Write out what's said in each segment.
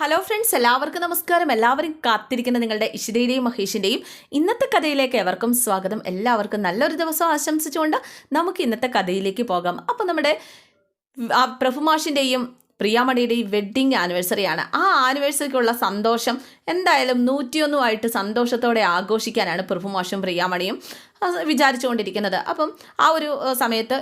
Hello friends എല്ലാവർക്കും നമസ്കാരം. എല്ലാവരും കാത്തിരിക്കുന്ന നിങ്ങളുടെ ഇഷിതയുടെയും മഹേഷിന്റെയും ഇന്നത്തെ കഥയിലേക്ക് എവർക്കും സ്വാഗതം. എല്ലാവർക്കും നല്ലൊരു ദിവസം ആശംസിച്ചുകൊണ്ട് നമുക്ക് ഇന്നത്തെ കഥയിലേക്ക് പോകാം. അപ്പോൾ നമ്മുടെ പ്രഭുമാഷിന്റെയും പ്രിയാമണിയുടെയും വെഡ്ഡിങ് ആനിവേഴ്സറിയാണ് ആ ആനിവേഴ്സറിക്കുള്ള സന്തോഷം എന്തായാലും നൂറ്റിയൊന്നുമായിട്ട് സന്തോഷത്തോടെ ആഘോഷിക്കാനാണ് പ്രഭുമാഷും പ്രിയാമണിയും. വിചാരിച്ചുകൊണ്ടിരിക്കുന്നത്. അപ്പം ആ ഒരു സമയത്ത്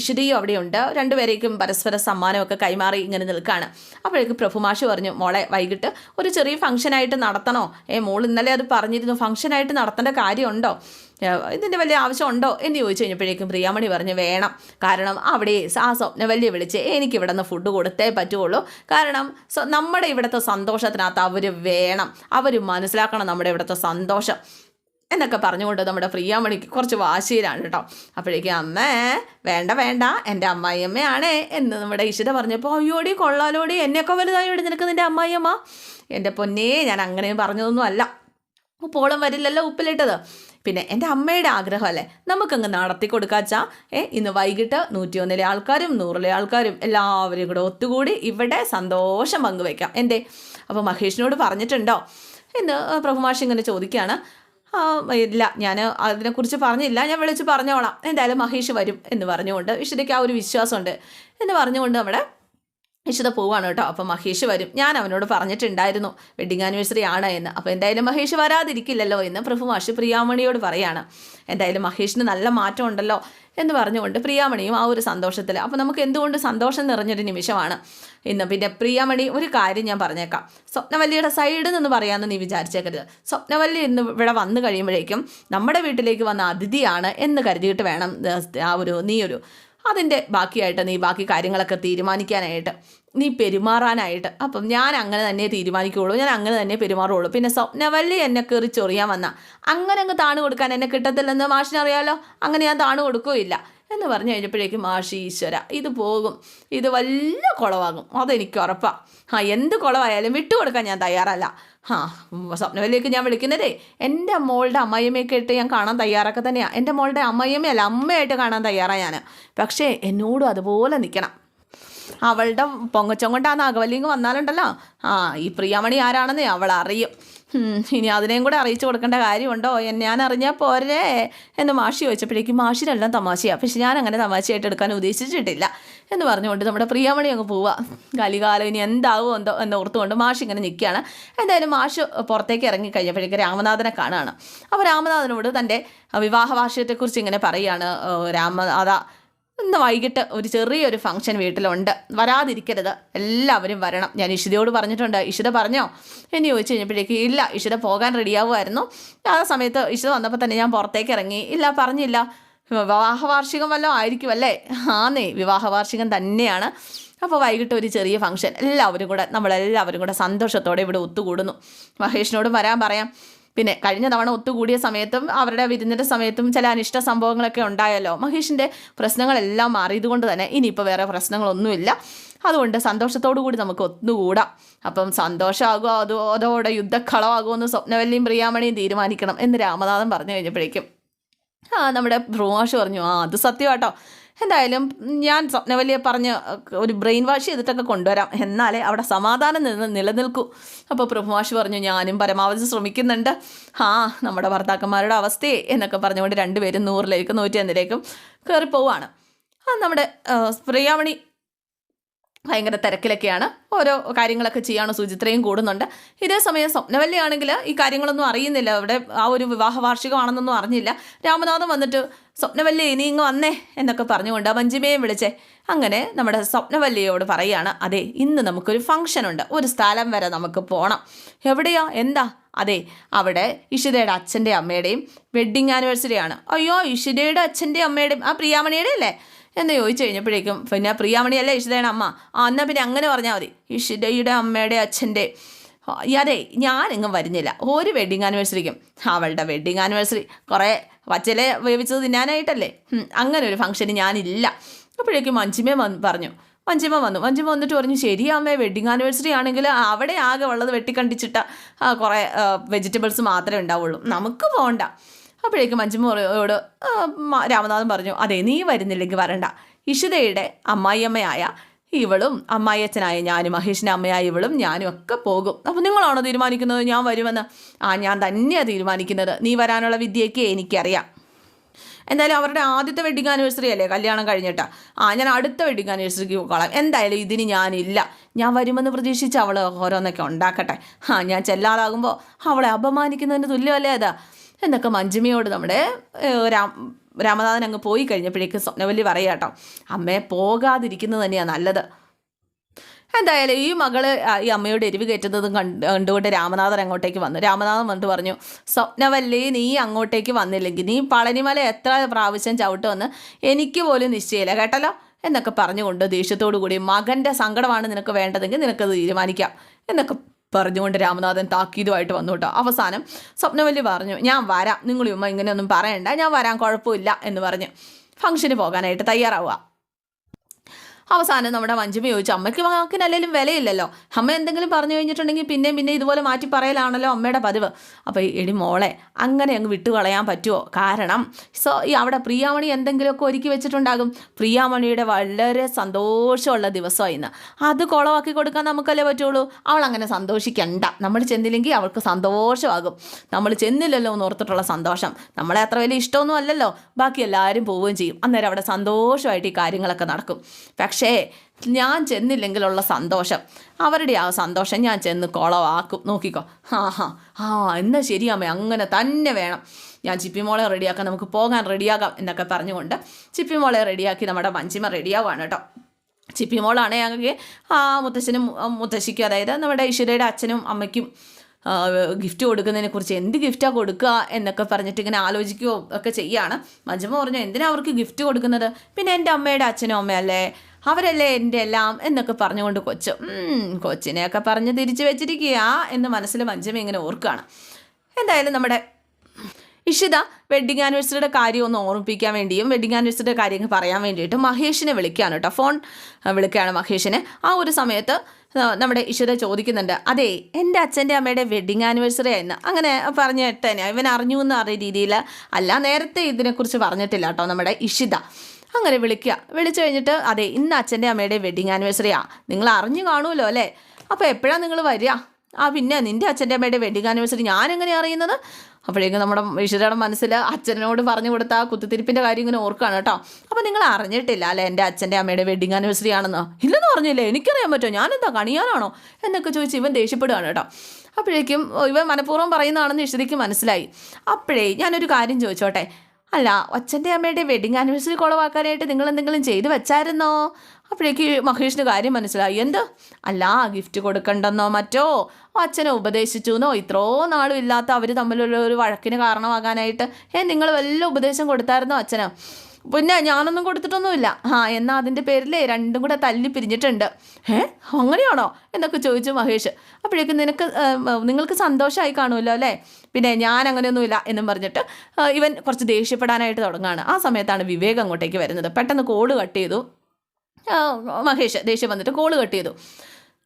ഇഷിതയും അവിടെയുണ്ട്. രണ്ടുപേരേക്കും പരസ്പര സമ്മാനമൊക്കെ കൈമാറി ഇങ്ങനെ നിൽക്കുകയാണ് അപ്പോഴേക്കും പ്രഭുമാഷ് പറഞ്ഞു മോളെ വൈകിട്ട് ഒരു ചെറിയ ഫംഗ്ഷനായിട്ട് നടത്തണോ? ഏ മോൾ ഇന്നലെ അത് പറഞ്ഞിരുന്നു ഫംഗ്ഷനായിട്ട് നടത്തേണ്ട കാര്യമുണ്ടോ? ഇതിന്റെ വലിയ ആവശ്യമുണ്ടോ? എന്ന് ചോദിച്ചു കഴിഞ്ഞപ്പോഴേക്കും പ്രിയാമണി പറഞ്ഞു വേണം. കാരണം അവിടെ ആ സ്വപ്ന വലിയ വിളിച്ച് എനിക്ക് ഇവിടെ നിന്ന് ഫുഡ് കൊടുത്തേ പറ്റുള്ളൂ. കാരണം നമ്മുടെ ഇവിടുത്തെ സന്തോഷത്തിനകത്ത് അവർ വേണം. അവർ മനസ്സിലാക്കണം നമ്മുടെ ഇവിടുത്തെ സന്തോഷം. എന്നൊക്കെ പറഞ്ഞുകൊണ്ട് നമ്മുടെ പ്രിയാമണിക്ക് കുറച്ച് വാശിയിലാണ് കേട്ടോ. അപ്പോഴേക്കും അമ്മേ വേണ്ട വേണ്ട എന്റെ അമ്മായിയമ്മയാണേ എന്ന് നമ്മുടെ ഇഷിത പറഞ്ഞപ്പോൾ അയ്യോടി കൊള്ളാലോടി എന്നെയൊക്കെ വലുതായി ഇവിടെ നിനക്ക് നിന്റെ അമ്മായിയമ്മ. എന്റെ പൊന്നേ ഞാൻ അങ്ങനെയും പറഞ്ഞതൊന്നും അല്ല. ഉപ്പോളം വരില്ലല്ലോ ഉപ്പിലിട്ടത്. പിന്നെ എന്റെ അമ്മയുടെ ആഗ്രഹമല്ലേ? നമുക്കങ്ങ് നടത്തി കൊടുക്കാച്ചാ ഏ ഇന്ന് വൈകിട്ട് നൂറ്റിയൊന്നിലെ ആൾക്കാരും നൂറിലെ ആൾക്കാരും എല്ലാവരും കൂടെ ഒത്തുകൂടി ഇവിടെ സന്തോഷം പങ്കുവയ്ക്കാം. എന്റെ അപ്പോൾ മഹേഷിനോട് പറഞ്ഞിട്ടുണ്ടോ? എന്ന് പ്രഭുമാഷ് ഇങ്ങനെ ചോദിക്കുകയാണ്. ഇല്ല ഞാൻ അതിനെക്കുറിച്ച് പറഞ്ഞില്ല. ഞാൻ വിളിച്ച് പറഞ്ഞോളാം. എന്തായാലും മഹേഷ് വരും എന്ന് പറഞ്ഞുകൊണ്ട് ഇഷിതയ്ക്ക് ആ ഒരു വിശ്വാസമുണ്ട് എന്ന് പറഞ്ഞുകൊണ്ട് നമ്മുടെ ഇഷിത പോവാണ് കേട്ടോ. അപ്പം മഹേഷ് വരും. ഞാൻ അവനോട് പറഞ്ഞിട്ടുണ്ടായിരുന്നു വെഡിങ് ആനിവേഴ്സറി ആണ് എന്ന്. അപ്പോൾ എന്തായാലും മഹേഷ് വരാതിരിക്കില്ലല്ലോ എന്ന് പ്രഭു മാഷ് പ്രിയാമണിയോട് പറയാണ്. എന്തായാലും മഹേഷിന് നല്ല മാറ്റം ഉണ്ടല്ലോ എന്ന് പറഞ്ഞുകൊണ്ട് പ്രിയാമണിയും ആ ഒരു സന്തോഷത്തിൽ അപ്പോൾ നമുക്ക് എന്തുകൊണ്ട് സന്തോഷം നിറഞ്ഞൊരു നിമിഷമാണ്? ഇന്ന് പിന്നെ പ്രിയാമണി ഒരു കാര്യം ഞാൻ പറഞ്ഞേക്കാം. സ്വപ്നവല്ലിയുടെ സൈഡിൽ നിന്ന് പറയാമെന്ന് നീ വിചാരിച്ചേക്കരുത്. സ്വപ്നവല്ലി ഇന്ന് ഇവിടെ വന്നു കഴിയുമ്പോഴേക്കും നമ്മുടെ വീട്ടിലേക്ക് വന്ന അതിഥിയാണ് എന്ന് കരുതിയിട്ട് വേണം ആ ഒരു നീ ഒരു അതിന്റെ ബാക്കിയായിട്ട് നീ ബാക്കി കാര്യങ്ങളൊക്കെ തീരുമാനിക്കാനായിട്ട് നീ പെരുമാറാനായിട്ട്. അപ്പം ഞാൻ അങ്ങനെ തന്നെ തീരുമാനിക്കുകയുള്ളൂ ഞാൻ അങ്ങനെ തന്നെ പെരുമാറുകയുള്ളൂ പിന്നെ സ്വപ്നവല്ലി എന്നെ കയറി ചൊറിയാൻ വന്ന അങ്ങനെ അങ്ങ് താണു കൊടുക്കാൻ എന്നെ കിട്ടത്തില്ലെന്ന് മാഷിനറിയാലോ അങ്ങനെ ഞാൻ താണു കൊടുക്കുകയില്ല എന്ന് പറഞ്ഞു കഴിഞ്ഞപ്പോഴേക്കും മാഷി ഈശ്വര ഇത് പോകും. ഇത് വലിയ കുളവാകും. അതെനിക്ക് ഉറപ്പാണ് ആ എന്ത് കുളമായാലും വിട്ടുകൊടുക്കാൻ ഞാൻ തയ്യാറല്ല. ആ സ്വപ്നവല്ലിയൊക്കെ ഞാൻ വിളിക്കുന്നതേ. എന്റെ മോളുടെ അമ്മയമ്മയൊക്കെ ഇട്ട് ഞാൻ കാണാൻ തയ്യാറൊക്കെ തന്നെയാണ് എന്റെ മോളുടെ അമ്മയമ്മയല്ല അമ്മയായിട്ട് കാണാൻ തയ്യാറാണ് ഞാൻ പക്ഷേ എന്നോടും അതുപോലെ നിൽക്കണം അവളുടെ പൊങ്ങച്ചം കൊണ്ട് ആ വന്നാലുണ്ടല്ലോ. ആ ഈ പ്രിയാമണി ആരാണെന്ന് അവൾ അറിയും. ഇനി അതിനെയും കൂടെ അറിയിച്ചു കൊടുക്കേണ്ട കാര്യമുണ്ടോ? ഞാൻ അറിഞ്ഞാൽ പോരേ എന്ന് മാഷി ചോദിച്ചപ്പോഴേക്കും മാഷിനെല്ലാം തമാശയാണ് പക്ഷെ ഞാൻ അങ്ങനെ തമാശയായിട്ട് എടുക്കാൻ ഉദ്ദേശിച്ചിട്ടില്ല എന്ന് പറഞ്ഞുകൊണ്ട് നമ്മുടെ പ്രിയാമണി അങ്ങ് പോവുക കലികാലം ഇനി എന്താവും എന്തോ എന്ന് ഓർത്തുകൊണ്ട് മാഷ് ഇങ്ങനെ നിൽക്കുകയാണ്. എന്തായാലും മാഷ് പുറത്തേക്ക് ഇറങ്ങി കഴിഞ്ഞപ്പോഴേക്കും രാമനാഥനെ കാണുകയാണ്. അപ്പോൾ രാമനാഥനോട് തന്റെ വിവാഹ വാർഷികത്തെക്കുറിച്ച് ഇങ്ങനെ പറയുകയാണ്. രാമ രാമനാഥ ഇന്ന് വൈകിട്ട് ഒരു ചെറിയൊരു ഫംഗ്ഷൻ വീട്ടിലുണ്ട്. വരാതിരിക്കരുത്. എല്ലാവരും വരണം. ഞാൻ ഇഷിതയോട് പറഞ്ഞിട്ടുണ്ട്. ഇഷിത പറഞ്ഞോ? എന്ന് ചോദിച്ചു കഴിഞ്ഞപ്പോഴേക്ക് ഇല്ല ഇഷിത പോകാൻ റെഡിയാവുമായിരുന്നു ആ സമയത്ത് ഇഷിത വന്നപ്പോൾ തന്നെ ഞാൻ പുറത്തേക്ക് ഇറങ്ങി. ഇല്ല പറഞ്ഞില്ല. വിവാഹ വാർഷികം വല്ലതും ആയിരിക്കും അല്ലേ? ആന്നേ വിവാഹ വാർഷികം തന്നെയാണ്. അപ്പോൾ വൈകിട്ട് ഒരു ചെറിയ ഫംഗ്ഷൻ എല്ലാവരും കൂടെ നമ്മളെല്ലാവരും കൂടെ സന്തോഷത്തോടെ ഇവിടെ ഒത്തുകൂടുന്നു. മഹേഷിനോട് വരാൻ പറയാം. പിന്നെ കഴിഞ്ഞ തവണ ഒത്തുകൂടിയ സമയത്തും അവരുടെ വിരുന്നിന്റെ സമയത്തും ചില അനിഷ്ട സംഭവങ്ങളൊക്കെ ഉണ്ടായല്ലോ. മഹേഷിന്റെ പ്രശ്നങ്ങളെല്ലാം മാറിയതുകൊണ്ട് തന്നെ ഇനിയിപ്പോൾ വേറെ പ്രശ്നങ്ങളൊന്നുമില്ല. അതുകൊണ്ട് സന്തോഷത്തോടു കൂടി നമുക്ക് ഒന്നുകൂടാം. അപ്പം സന്തോഷമാകുമോ? അതോ അതോടെ യുദ്ധക്കളമാകുമോ എന്ന് സ്വപ്നവല്ലിയും പ്രിയാമണിയും തീരുമാനിക്കണം എന്ന് രാമനാഥൻ പറഞ്ഞു കഴിഞ്ഞപ്പോഴേക്കും. ആ നമ്മുടെ ഭ്രൂമാഷ് പറഞ്ഞു ആ അത് സത്യമാട്ടോ എന്തായാലും ഞാൻ സ്വപ്നവലിയെ പറഞ്ഞ് ഒരു ബ്രെയിൻ വാഷ് ചെയ്തിട്ടൊക്കെ കൊണ്ടുവരാം. എന്നാലേ അവിടെ സമാധാനം നിന്ന് നിലനിൽക്കൂ. അപ്പോൾ പ്രഭുമാഷ് പറഞ്ഞു ഞാനും പരമാവധി ശ്രമിക്കുന്നുണ്ട്. ആ നമ്മുടെ ഭർത്താക്കന്മാരുടെ അവസ്ഥയെ എന്നൊക്കെ പറഞ്ഞുകൊണ്ട് രണ്ടുപേരും നൂറിലേക്കും നൂറ്റി ഒന്നിലേക്കും കയറിപ്പോവാണ് നമ്മുടെ പ്രിയാമണി ഭയങ്കര തിരക്കിലൊക്കെയാണ് ഓരോ കാര്യങ്ങളൊക്കെ ചെയ്യാണ് സുചിത്രയും കൂടുന്നുണ്ട്. ഇതേ സമയം സ്വപ്നവല്ലിയാണെങ്കിൽ ഈ കാര്യങ്ങളൊന്നും അറിയുന്നില്ല. അവിടെ ആ ഒരു വിവാഹ വാർഷികമാണെന്നൊന്നും അറിഞ്ഞില്ല. രാമനാഥൻ വന്നിട്ട് സ്വപ്നവല്ലി ഇനി ഇങ്ങ് വന്നേ എന്നൊക്കെ പറഞ്ഞുകൊണ്ട് മഞ്ജിമയും വിളിച്ചേ അങ്ങനെ നമ്മുടെ സ്വപ്നവല്ലിയോട് പറയാണ് അതെ ഇന്ന് നമുക്കൊരു ഫംഗ്ഷൻ ഉണ്ട് ഒരു സ്ഥലം വരെ നമുക്ക് പോകണം എവിടെയാ? എന്താ? അതെ അവിടെ ഇഷിതയുടെ അച്ഛന്റെ അമ്മയുടെയും വെഡ്ഡിങ് ആനിവേഴ്സറി ആണ് അയ്യോ ഇഷിതയുടെ അച്ഛന്റെയും അമ്മയുടെയും ആ പ്രിയാമണിയുടെ അല്ലേ എന്ന് ചോദിച്ചു കഴിഞ്ഞപ്പോഴേക്കും പിന്നെ പ്രിയാമണിയല്ലേ ഇഷിതയുടെ അമ്മ? ആ എന്നാൽ പിന്നെ അങ്ങനെ പറഞ്ഞാൽ മതി. ഇഷിതയുടെ അമ്മയുടെ അച്ഛന്റെ അതെ ഞാനെങ്ങും വരുന്നില്ല. ഒരു വെഡ്ഡിങ് ആനിവേഴ്സറിക്കും അവളുടെ വെഡ്ഡിങ് ആനിവേഴ്സറി കുറേ വച്ചലെ വേവിച്ചത് തിന്നാനായിട്ടല്ലേ? അങ്ങനെ ഒരു ഫംഗ്ഷന് ഞാനില്ല. അപ്പോഴേക്കും മഞ്ജിമ വന്ന് പറഞ്ഞു. മഞ്ജിമ വന്നു. മഞ്ജിമ വന്നിട്ട് പറഞ്ഞു ശരി അമ്മേ വെഡ്ഡിങ് ആനിവേഴ്സറി ആണെങ്കിൽ അവിടെ ആകെ ഉള്ളത് വെട്ടിക്കണ്ടിച്ചിട്ട കുറേ വെജിറ്റബിൾസ് മാത്രമേ ഉണ്ടാവുള്ളൂ. നമുക്ക് പോകണ്ട അപ്പോഴേക്കും മഞ്ജുമോളയോട് രാമനാഥൻ പറഞ്ഞു അതെ നീ വരുന്നില്ലെങ്കിൽ വരണ്ട. ഇഷിതയുടെ അമ്മായിയമ്മയായ ഇവളും അമ്മായിയച്ഛനായ ഞാനും മഹേഷിന്റെ അമ്മയായ ഇവളും ഞാനും ഒക്കെ പോകും. അപ്പോൾ നിങ്ങളാണോ തീരുമാനിക്കുന്നത്? ഞാൻ വരുമെന്ന്. ആ ഞാൻ തന്നെയാണ് തീരുമാനിക്കുന്നത്. നീ വരാനുള്ള വിദ്യയൊക്കെ എനിക്കറിയാം. എന്തായാലും അവരുടെ ആദ്യത്തെ വെഡിങ് ആനിവേഴ്സറി അല്ലേ? കല്യാണം കഴിഞ്ഞിട്ട്. ആ ഞാൻ അടുത്ത വെഡിങ് ആനിവേഴ്സറിക്ക് പോകാം എന്തായാലും ഇതിന് ഞാനില്ല. ഞാൻ വരുമെന്ന് പ്രതീക്ഷിച്ച് അവൾ ഓരോന്നൊക്കെ ഉണ്ടാക്കട്ടെ. ആ ഞാൻ ചെല്ലാതാകുമ്പോൾ അവളെ അപമാനിക്കുന്നതിന് തുല്യമല്ലേ അതാ? എന്നൊക്കെ മഞ്ജുമയോട് നമ്മുടെ രാം രാമനാഥൻ അങ്ങ് പോയി കഴിഞ്ഞപ്പോഴേക്ക് സ്വപ്നവല്ലി പറയുക കേട്ടോ അമ്മയെ പോകാതിരിക്കുന്നത് തന്നെയാണ് നല്ലത്. എന്തായാലും ഈ മകൾ ഈ അമ്മയോട് എരിവ് കയറ്റുന്നതും കണ്ട് കണ്ടുകൊണ്ട് രാമനാഥൻ അങ്ങോട്ടേക്ക് വന്നു. രാമനാഥൻ വന്നിട്ട് പറഞ്ഞു സ്വപ്നവല്ലി നീ അങ്ങോട്ടേക്ക് വന്നില്ലെങ്കിൽ നീ പളനിമല എത്ര പ്രാവശ്യം ചവിട്ടുമെന്ന് എനിക്ക് പോലും നിശ്ചയമില്ല കേട്ടല്ലോ? എന്നൊക്കെ പറഞ്ഞുകൊണ്ട് ദേഷ്യത്തോടു കൂടി മകന്റെ സങ്കടമാണ് നിനക്ക് വേണ്ടതെങ്കിൽ നിനക്കത് തീരുമാനിക്കാം. എന്നൊക്കെ പറഞ്ഞുകൊണ്ട് രാമനാഥൻ താക്കീതുമായിട്ട് വന്നു കേട്ടോ. അവസാനം സ്വപ്നവല്ലി പറഞ്ഞു ഞാൻ വരാം. നിങ്ങൾ ഇങ്ങനെയൊന്നും പറയണ്ട. ഞാൻ വരാൻ കുഴപ്പമില്ല എന്ന് പറഞ്ഞ്. ഫംഗ്ഷന് പോകാനായിട്ട് തയ്യാറാവുക. അവസാനം നമ്മുടെ വഞ്ചിമ ചോദിച്ചു അമ്മയ്ക്ക് വാക്കിനല്ലെങ്കിലും വിലയില്ലല്ലോ. അമ്മ എന്തെങ്കിലും പറഞ്ഞു കഴിഞ്ഞിട്ടുണ്ടെങ്കിൽ പിന്നെ പിന്നെ ഇതുപോലെ മാറ്റി പറയലാണല്ലോ അമ്മയുടെ പതിവ്. അപ്പോൾ എടി മോളെ അങ്ങനെ അങ്ങ് വിട്ടു കളയാൻ പറ്റുമോ കാരണം സോ ഈ അവിടെ പ്രിയാമണി എന്തെങ്കിലുമൊക്കെ ഒരുക്കി വെച്ചിട്ടുണ്ടാകും. പ്രിയാമണിയുടെ വളരെ സന്തോഷമുള്ള ദിവസമാണ് ഇന്ന്. അത് കുളമാക്കി കൊടുക്കാൻ നമുക്കല്ലേ പറ്റുള്ളൂ? അവൾ അങ്ങനെ സന്തോഷിക്കണ്ട. നമ്മൾ ചെന്നില്ലെങ്കിൽ അവൾക്ക് സന്തോഷമാകും. നമ്മൾ ചെന്നില്ലല്ലോ എന്ന് ഓർത്തിട്ടുള്ള സന്തോഷം. നമ്മളെ അത്ര വലിയ ഇഷ്ടമൊന്നും അല്ലല്ലോ. ബാക്കി എല്ലാവരും പോവുകയും ചെയ്യും. അന്നേരം അവിടെ സന്തോഷമായിട്ട് ഈ കാര്യങ്ങളൊക്കെ നടക്കും. പക്ഷേ ഞാൻ ചെന്നില്ലെങ്കിലുള്ള സന്തോഷം. അവരുടെ ആ സന്തോഷം ഞാൻ ചെന്ന് കുളവാക്കും. നോക്കിക്കോ. ആ ഹാ. ആ എന്നാൽ ശരിയാമേ അങ്ങനെ തന്നെ വേണം. ഞാൻ ചിപ്പി മോളെ റെഡിയാക്കാം നമുക്ക് പോകാൻ റെഡിയാകാം എന്നൊക്കെ പറഞ്ഞുകൊണ്ട് ചിപ്പിമോളെ റെഡിയാക്കി നമ്മുടെ മഞ്ചിമ റെഡിയാവുകയാണ് കേട്ടോ. ചിപ്പിമോളാണേ ഞങ്ങൾക്ക് ആ മുത്തശ്ശനും മുത്തശ്ശിക്കും അതായത് നമ്മുടെ ഈശ്വരയുടെ അച്ഛനും അമ്മയ്ക്കും ഗിഫ്റ്റ് കൊടുക്കുന്നതിനെ കുറിച്ച് എന്ത് ഗിഫ്റ്റാണ് കൊടുക്കുക എന്നൊക്കെ പറഞ്ഞിട്ട് ഇങ്ങനെ ആലോചിക്കുകയോ ഒക്കെ ചെയ്യാണ് മഞ്ജുമ പറഞ്ഞു എന്തിനാ അവർക്ക് ഗിഫ്റ്റ് കൊടുക്കുന്നത്? പിന്നെ എന്റെ അമ്മയുടെ അച്ഛനും അമ്മയല്ലേ? അവരല്ലേ എന്റെ എല്ലാം എന്നൊക്കെ പറഞ്ഞുകൊണ്ട് കൊച്ചു. കൊച്ചിനെയൊക്കെ പറഞ്ഞ് തിരിച്ചു വെച്ചിരിക്കുക എന്ന് മനസ്സിൽ മഞ്ജുമ ഇങ്ങനെ ഓർക്കുകയാണ്. എന്തായാലും നമ്മുടെ ഇഷിത വെഡിങ് ആനിവേഴ്സറിയുടെ കാര്യം ഒന്ന് ഓർമ്മിപ്പിക്കാൻ വേണ്ടിയും വെഡിങ് ആനിവേഴ്സറിയുടെ കാര്യം പറയാൻ വേണ്ടിയിട്ട് മഹേഷിനെ വിളിക്കുകയാണ് കേട്ടോ. ഫോൺ വിളിക്കുകയാണ് മഹേഷിനെ. ആ ഒരു സമയത്ത് നമ്മുടെ ഇഷിത ചോദിക്കുന്നുണ്ട് അതെ എന്റെ അച്ഛന്റെ അമ്മയുടെ വെഡിങ് ആനിവേഴ്സറി ആയിരുന്നു. അങ്ങനെ പറഞ്ഞിട്ടേനെ ഇവൻ അറിഞ്ഞു എന്ന് അറിയ രീതിയിൽ അല്ല നേരത്തെ ഇതിനെക്കുറിച്ച് പറഞ്ഞിട്ടില്ല കേട്ടോ നമ്മുടെ ഇഷിത. അങ്ങനെ വിളിക്കുക. വിളിച്ചു കഴിഞ്ഞിട്ട് അതെ ഇന്ന് അച്ഛന്റെ അമ്മയുടെ വെഡിങ് ആനിവേഴ്സറിയാ നിങ്ങൾ അറിഞ്ഞു കാണുമല്ലോ അല്ലേ? അപ്പോൾ എപ്പോഴാണ് നിങ്ങൾ വരിക? ആ പിന്നെ നിന്റെ അച്ഛന്റെ അമ്മയുടെ വെഡിങ് ആനിവേഴ്സറി ഞാൻ എങ്ങനെ അറിയുന്നത്? അപ്പോഴേക്കും നമ്മുടെ ഈശ്വരയുടെ മനസ്സിൽ അച്ഛനോട് പറഞ്ഞു കൊടുത്ത ആ കുത്തിത്തിരിപ്പിന്റെ കാര്യം ഇങ്ങനെ ഓർക്കുകയാണ് കേട്ടോ. അപ്പോൾ നിങ്ങൾ അറിഞ്ഞിട്ടില്ല അല്ലേ എന്റെ അച്ഛന്റെ അമ്മയുടെ വെഡിങ് ആനിവേഴ്സറി ആണെന്നോ? ഇല്ലെന്ന് പറഞ്ഞില്ലേ എനിക്കറിയാൻ പറ്റുമോ? ഞാനെന്താ കണിയാനാണോ? എന്നൊക്കെ ചോദിച്ച് ഇവൻ ദേഷ്യപ്പെടുകയാണ് കേട്ടോ. അപ്പോഴേക്കും ഇവൻ മനഃപൂർവം പറയുന്നതാണെന്ന് ഈശ്വരിക്ക് മനസ്സിലായി. അപ്പോഴേ ഞാനൊരു കാര്യം ചോദിച്ചോട്ടെ? അല്ല അച്ഛന്റെ അമ്മയുടെ വെഡിങ് ആനിവേഴ്സറി കുളവാക്കാനായിട്ട് നിങ്ങൾ എന്തെങ്കിലും ചെയ്തു വെച്ചായിരുന്നോ? അപ്പോഴേക്ക് മഹേഷിന് കാര്യം മനസ്സിലായി. എന്ത്? അല്ല ഗിഫ്റ്റ് കൊടുക്കണ്ടെന്നോ മറ്റോ? അച്ഛനെ ഉപദേശിച്ചു എന്നോ ഇത്രോ നാളും ഇല്ലാത്ത അവർ തമ്മിലുള്ള ഒരു വഴക്കിന് കാരണമാകാനായിട്ട്. ഏ നിങ്ങൾ വല്ല ഉപദേശം കൊടുത്തായിരുന്നോ അച്ഛന്? പിന്നെ ഞാനൊന്നും കൊടുത്തിട്ടൊന്നുമില്ല. ആ എന്നാൽ അതിന്റെ പേരിൽ രണ്ടും കൂടെ തല്ലി പിരിഞ്ഞിട്ടുണ്ട്. ഏ അങ്ങനെയാണോ? എന്നൊക്കെ ചോദിച്ചു മഹേഷ്. അപ്പോഴേക്കും നിനക്ക് നിങ്ങൾക്ക് സന്തോഷമായി കാണുമല്ലോ അല്ലേ? പിന്നെ ഞാൻ അങ്ങനെയൊന്നുമില്ല എന്നും പറഞ്ഞിട്ട് ഇവൻ കുറച്ച് ദേഷ്യപ്പെടാനായിട്ട് തുടങ്ങുകയാണ് ആ സമയത്താണ് വിവേക് അങ്ങോട്ടേക്ക് വരുന്നത്. പെട്ടെന്ന് കോൾ കട്ട് ചെയ്തു. മഹേഷ് ദേഷ്യം വന്നിട്ട് കോൾ കട്ട് ചെയ്തു.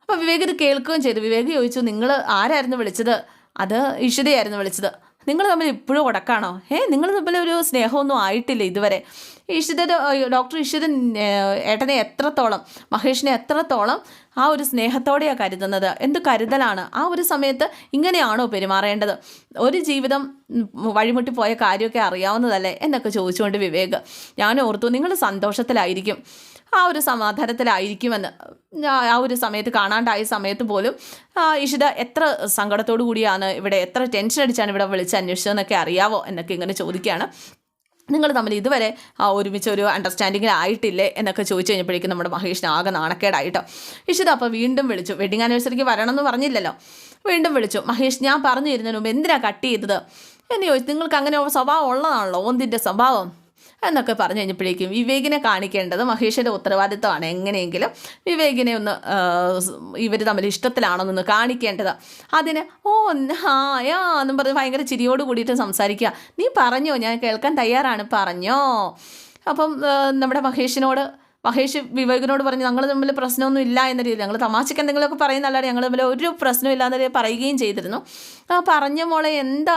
അപ്പോൾ വിവേക് ഇത് കേൾക്കുകയും ചെയ്തു. വിവേക് ചോദിച്ചു നിങ്ങൾ ആരായിരുന്നു വിളിച്ചത്? അത് ഇഷിതയായിരുന്നു വിളിച്ചത്. നിങ്ങൾ തമ്മിൽ ഇപ്പോഴും ഉടക്കാണോ? ഏ നിങ്ങൾ തമ്മിൽ ഒരു സ്നേഹമൊന്നും ആയിട്ടില്ല ഇതുവരെ. ഇഷിതൻ ഡോക്ടർ ഇഷിതൻ ഏട്ടനെ എത്രത്തോളം മഹേഷിനെ എത്രത്തോളം ആ ഒരു സ്നേഹത്തോടെയാണ് കരുതുന്നത്? എന്ത് കരുതലാണ്? ആ ഒരു സമയത്ത് ഇങ്ങനെയാണോ പെരുമാറേണ്ടത്? ഒരു ജീവിതം വഴിമുട്ടി പോയ കാര്യമൊക്കെ അറിയാവുന്നതല്ലേ എന്നൊക്കെ ചോദിച്ചുകൊണ്ട് വിവേക്. ഞാൻ ഓർത്തു നിങ്ങൾ സന്തോഷത്തിലായിരിക്കും. ആ ഒരു സമാധാനത്തിലായിരിക്കുമെന്ന്. ആ ഒരു സമയത്ത് കാണാണ്ടായ സമയത്ത് പോലും ഇഷിത എത്ര സങ്കടത്തോടു കൂടിയാണ് ഇവിടെ എത്ര ടെൻഷൻ അടിച്ചാണ് ഇവിടെ വിളിച്ച് അന്വേഷിച്ചതെന്നൊക്കെ അറിയാവോ എന്നൊക്കെ ഇങ്ങനെ ചോദിക്കുകയാണ്. നിങ്ങൾ തമ്മിൽ ഇതുവരെ ഒരുമിച്ച് ഒരു അണ്ടർസ്റ്റാൻഡിങ്ങിൽ ആയിട്ടില്ലേ എന്നൊക്കെ ചോദിച്ചു കഴിഞ്ഞപ്പോഴേക്കും നമ്മുടെ മഹേഷിന് ആകെ നാണക്കേടായിട്ടോ. ഇഷിത അപ്പോൾ വീണ്ടും വിളിച്ചു. വെഡിങ് ആനിവേഴ്സറിക്ക് വരണമെന്ന് പറഞ്ഞില്ലല്ലോ. വീണ്ടും വിളിച്ചു. മഹേഷ് ഞാൻ പറഞ്ഞു തരുന്നതിന് മുമ്പ് എന്തിനാണ് കട്ട് ചെയ്തത്? എന്ന് ചോദിച്ചു. നിങ്ങൾക്ക് അങ്ങനെ സ്വഭാവം ഉള്ളതാണല്ലോ ഓന്തിന്റെ സ്വഭാവം. എന്നൊക്കെ പറഞ്ഞു കഴിഞ്ഞപ്പോഴേക്കും വിവേകിനെ കാണിക്കേണ്ടത് മഹേഷിന്റെ ഉത്തരവാദിത്തമാണ് എങ്ങനെയെങ്കിലും വിവേകിനെ ഒന്ന് ഇവർ തമ്മിൽ ഇഷ്ടത്തിലാണെന്നൊന്ന് കാണിക്കേണ്ടത്. അതിന് ഓ ആ യാ എന്നും പറഞ്ഞ് ഭയങ്കര ചിരിയോട് കൂടിയിട്ട് സംസാരിക്കുക. നീ പറഞ്ഞോ ഞാൻ കേൾക്കാൻ തയ്യാറാണ് പറഞ്ഞോ. അപ്പം നമ്മുടെ മഹേഷിനോട് മഹേഷ് വിവേകിനോട് പറഞ്ഞു ഞങ്ങൾ തമ്മിൽ പ്രശ്നമൊന്നും ഇല്ല എന്ന രീതിയിൽ ഞങ്ങൾ തമാശയ്ക്ക് എന്തെങ്കിലുമൊക്കെ പറയുന്നല്ലാതെ ഞങ്ങൾ തമ്മിൽ ഒരു പ്രശ്നവും ഇല്ല എന്ന രീതിയിൽ പറയുകയും ചെയ്തിരുന്നു. ആ പറഞ്ഞ മോളെ എന്താ?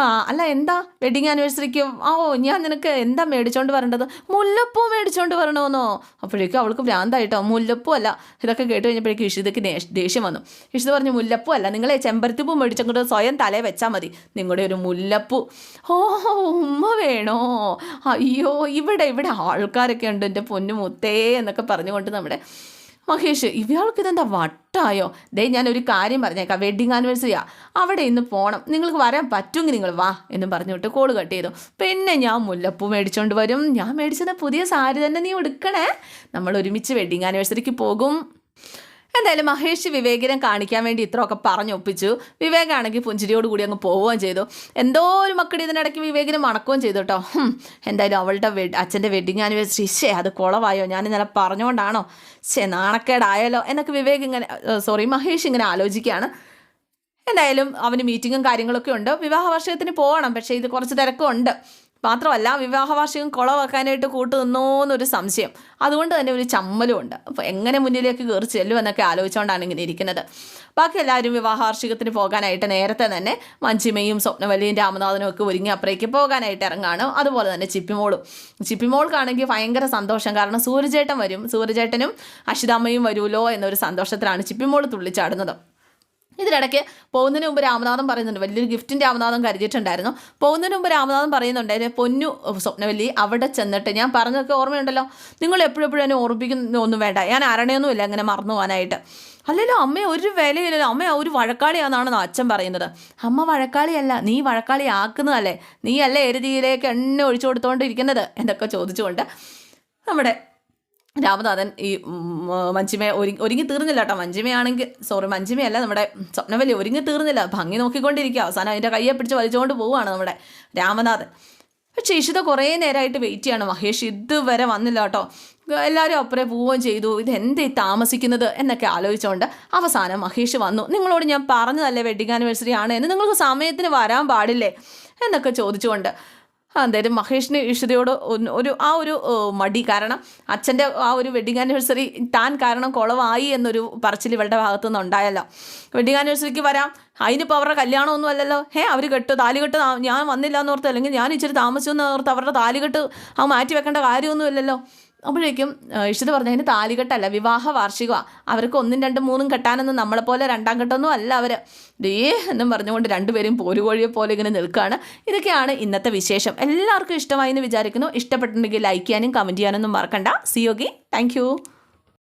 ആ അല്ല എന്താ? വെഡിങ് ആനിവേഴ്സറിക്ക് ഓ ഞാൻ നിനക്ക് എന്താ മേടിച്ചോണ്ട് വരേണ്ടത്? മുല്ലപ്പൂ മേടിച്ചോണ്ട് വരണമെന്നോ അപ്പോഴേക്കും അവൾക്ക് ഭ്രാന്തായിട്ടോ? മുല്ലപ്പൂ അല്ല. ഇതൊക്കെ കേട്ട് കഴിഞ്ഞപ്പോഴേക്കും ഇഷിതയ്ക്ക് ദേഷ്യം വന്നു. ഇഷിത പറഞ്ഞു മുല്ലപ്പൂ അല്ല. നിങ്ങളെ ചെമ്പരത്തിപ്പൂ മേടിച്ചങ്ങോട്ട് സ്വയം തലേ വെച്ചാൽ മതി. നിങ്ങളുടെ ഒരു മുല്ലപ്പൂ. ഓ ഉമ്മ വേണോ? അയ്യോ ഇവിടെ ഇവിടെ ആൾക്കാരൊക്കെ ഉണ്ട്. എന്റെ പൊന്നു മുത്തേ എന്നൊക്കെ പറഞ്ഞുകൊണ്ട് നമ്മുടെ മഹേഷ് ഇയാൾക്ക് ഇതെന്താ വട്ടായോ? ദേ ഞാൻ ഒരു കാര്യം പറഞ്ഞേക്കാം. വെഡിങ് ആനിവേഴ്സറിയാ അവിടെ ഇന്ന് പോകണം നിങ്ങൾക്ക് വരാൻ പറ്റുമെങ്കിൽ നിങ്ങൾ വാ എന്ന് പറഞ്ഞിട്ട് കോൾ കട്ട് ചെയ്തു. പിന്നെ ഞാൻ മുല്ലപ്പൂ മേടിച്ചോണ്ട് വരും. ഞാൻ മേടിച്ചത് പുതിയ സാരി തന്നെ നീ എടുക്കണേ നമ്മൾ ഒരുമിച്ച് വെഡിങ് ആനിവേഴ്സറിക്ക് പോകും. എന്തായാലും മഹേഷ് വിവേകിനെ കാണിക്കാൻ വേണ്ടി ഇത്രയൊക്കെ പറഞ്ഞൊപ്പിച്ചു. വിവേകാണെങ്കിൽ പുഞ്ചിരിയോട് കൂടി അങ്ങ് പോവുകയും ചെയ്തു. എന്തോ ഒരു മക്കടി ഇതിനിടയ്ക്ക് വിവേകിനെ മണക്കുകയും ചെയ്തു കേട്ടോ. എന്തായാലും അവളുടെ അച്ഛന്റെ വെഡിങ് ആനിവേഴ്സറി ശേ അത് കുളവായോ? ഞാൻ ഇന്നലെ പറഞ്ഞുകൊണ്ടാണോ? ശേ നാണക്കേടായാലോ എന്നൊക്കെ വിവേക് ഇങ്ങനെ സോറി മഹേഷ് ഇങ്ങനെ ആലോചിക്കുകയാണ്. എന്തായാലും അവന് മീറ്റിങ്ങും കാര്യങ്ങളൊക്കെ ഉണ്ട്. വിവാഹ വർഷത്തിന് പോകണം പക്ഷേ ഇത് കുറച്ച് തിരക്കുണ്ട്. മാത്രമല്ല വിവാഹ വാർഷികം കുളവാക്കാനായിട്ട് കൂട്ടു നിന്നോന്നൊരു സംശയം. അതുകൊണ്ട് തന്നെ ഒരു ചമ്മലും ഉണ്ട് അപ്പോൾ എങ്ങനെ മുന്നിലേക്ക് കയറി ചെല്ലും എന്നൊക്കെ ആലോചിച്ചുകൊണ്ടാണ് ഇങ്ങനെ ഇരിക്കുന്നത്. ബാക്കി എല്ലാവരും വിവാഹ വാർഷികത്തിന് പോകാനായിട്ട് നേരത്തെ തന്നെ മഞ്ചിമയും സ്വപ്നവല്ലിയും രാമനാഥനും ഒക്കെ ഒരുങ്ങി അപ്പുറേക്ക് പോകാനായിട്ട് ഇറങ്ങാണ്. അതുപോലെ തന്നെ ചിപ്പിമോളും. ചിപ്പിമോൾക്കാണെങ്കിൽ ഭയങ്കര സന്തോഷം. കാരണം സൂര്യചേട്ടൻ വരും. സൂര്യചേട്ടനും അഷിതാമ്മയും വരുമല്ലോ എന്നൊരു സന്തോഷത്തിലാണ് ചിപ്പിമോൾ തുള്ളിച്ചാടുന്നത്. ഇതിനിടയ്ക്ക് പോകുന്നതിന് മുമ്പ് രാമനാഥൻ പറയുന്നുണ്ട് വലിയൊരു ഗിഫ്റ്റിന്റെ രാമനാഥൻ കരുതിയിട്ടുണ്ടായിരുന്നു. പോകുന്നതിന് മുമ്പ് രാമനാഥൻ പറയുന്നുണ്ടായിരുന്നു "എന്റെ പൊന്നു സ്വപ്നവല്ലി അവിടെ ചെന്നിട്ട് ഞാൻ പറഞ്ഞൊക്കെ ഓർമ്മയുണ്ടല്ലോ. നിങ്ങൾ എപ്പോഴും എന്നെ ഓർമ്മിക്കുന്ന ഒന്നും വേണ്ട. ഞാൻ അരണയൊന്നുമില്ല അങ്ങനെ മറന്നു പോകാനായിട്ട്. അല്ലല്ലോ അമ്മ ഒരു വിലയില്ലല്ലോ. അമ്മ ഒരു വഴക്കാളിയാണെന്നാണ് അച്ഛൻ പറയുന്നത്. അമ്മ വഴക്കാളിയല്ല നീ വഴക്കാളി ആക്കുന്നതല്ലേ നീ അല്ലേ എരുതിയിലേക്ക് എണ്ണ ഒഴിച്ചു കൊടുത്തുകൊണ്ടിരിക്കുന്നത് എന്നൊക്കെ ചോദിച്ചുകൊണ്ട് നമ്മുടെ രാമനാഥൻ ഈ മഞ്ചിമയെ ഒരുങ്ങി ഒരുങ്ങി തീർന്നില്ല കേട്ടോ. മഞ്ജിമയാണെങ്കിൽ സോറി മഞ്ജിമയല്ല നമ്മുടെ സ്വപ്നവല്ലി ഒരുങ്ങി തീർന്നില്ല. ഭംഗി നോക്കിക്കൊണ്ടിരിക്കുക. അവസാനം അതിന്റെ കയ്യെ പിടിച്ച് വലിച്ചുകൊണ്ട് പോവുകയാണ് നമ്മുടെ രാമനാഥൻ. പക്ഷേ ഇഷിത കുറേ നേരമായിട്ട് വെയിറ്റ് ചെയ്യാണ്. മഹേഷ് ഇതുവരെ വന്നില്ല കേട്ടോ. എല്ലാവരും അപ്പുറേ പോവുകയും ചെയ്തു. ഇത് താമസിക്കുന്നത് എന്നൊക്കെ ആലോചിച്ചുകൊണ്ട് അവസാനം മഹേഷ് വന്നു. നിങ്ങളോട് ഞാൻ പറഞ്ഞതല്ലേ വെഡിങ് ആനിവേഴ്സറി ആണ് എന്ന്. നിങ്ങൾക്ക് സമയത്തിന് വരാൻ പാടില്ലേ എന്നൊക്കെ ചോദിച്ചുകൊണ്ട് എന്തായാലും മഹേഷിന് ഒന്ന് ഒരു ആ ഒരു മടി. കാരണം അച്ഛന്റെ ആ ഒരു വെഡിങ് ആനിവേഴ്സറി താൻ കാരണം കുളവായി എന്നൊരു പറച്ചിൽ ഇവളുടെ ഭാഗത്തു നിന്ന് ഉണ്ടായല്ലോ വെഡിങ് ആനിവേഴ്സറിക്ക് വരാം. അതിനിപ്പോൾ അവരുടെ കല്യാണമൊന്നും അല്ലല്ലോ. ഹേ അവർ കെട്ട് താലികെട്ട് ഞാൻ വന്നില്ല എന്ന് ഓർത്ത് അല്ലെങ്കിൽ ഞാൻ ഇച്ചിരി താമസിച്ചു എന്ന് ഓർത്ത് അവരുടെ താലികെട്ട് ആ മാറ്റി വെക്കേണ്ട കാര്യമൊന്നുമില്ലല്ലോ അപ്പോഴേക്കും ഇഷിത് പറഞ്ഞു അതിന് താലികെട്ടല്ല വിവാഹ വാർഷികമാണ് അവർക്ക് ഒന്നും രണ്ടും മൂന്നും കെട്ടാനൊന്നും നമ്മളെപ്പോലെ രണ്ടാം കെട്ടൊന്നും അല്ല അവർ ഡേ എന്നും പറഞ്ഞുകൊണ്ട് രണ്ടുപേരും പോരുകോഴിയെ പോലെ ഇങ്ങനെ നിൽക്കുകയാണ് ഇതൊക്കെയാണ് ഇന്നത്തെ വിശേഷം. എല്ലാവർക്കും ഇഷ്ടമായി എന്ന് വിചാരിക്കുന്നു. ഇഷ്ടപ്പെട്ടിട്ടുണ്ടെങ്കിൽ ലൈക്ക് ചെയ്യാനും കമന്റ് ചെയ്യാനൊന്നും മറക്കണ്ട. സിയോഗി താങ്ക്